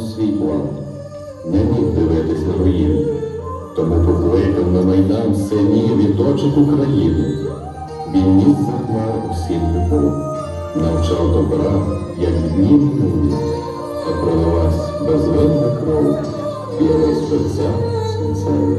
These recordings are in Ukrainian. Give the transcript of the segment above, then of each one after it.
свій план, не міг дивитись на руїни, тому покликав на майдан синів і дочок України. Він ніс захмар усім любов, навчав добра, як дні минулі, а пролилась безвинна кров, білий серця свинцевих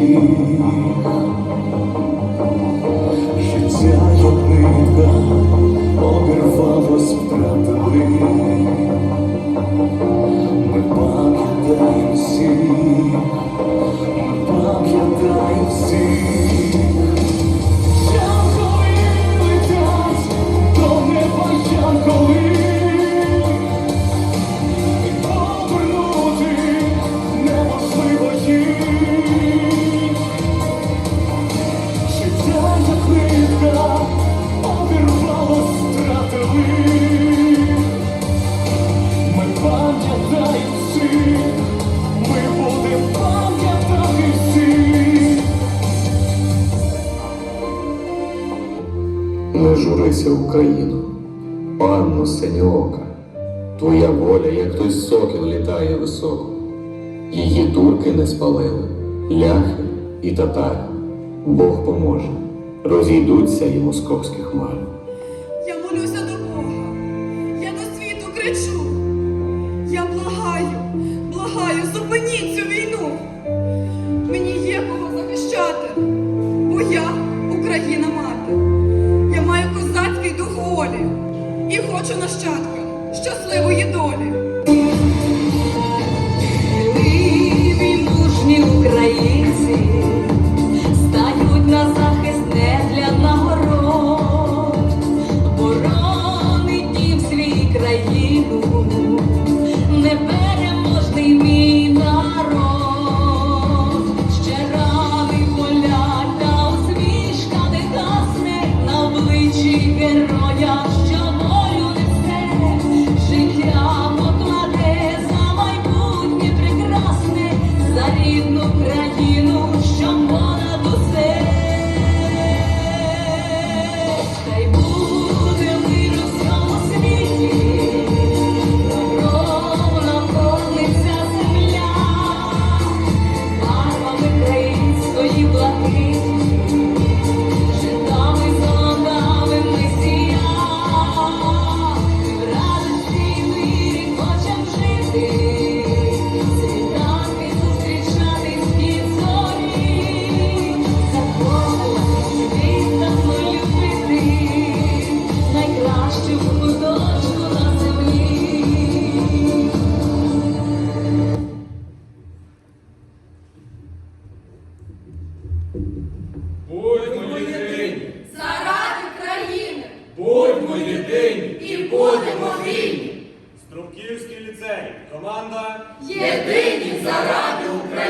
You. Не журися, Україну, панно синьоока, твоя воля, як той сокіл літає високо. Її турки не спалили, ляхи і татари. Бог поможе, розійдуться і московські хмари. Я молюся до Бога, я до світу кричу. Хочу нащадка. Щасливої Команда Єдині заради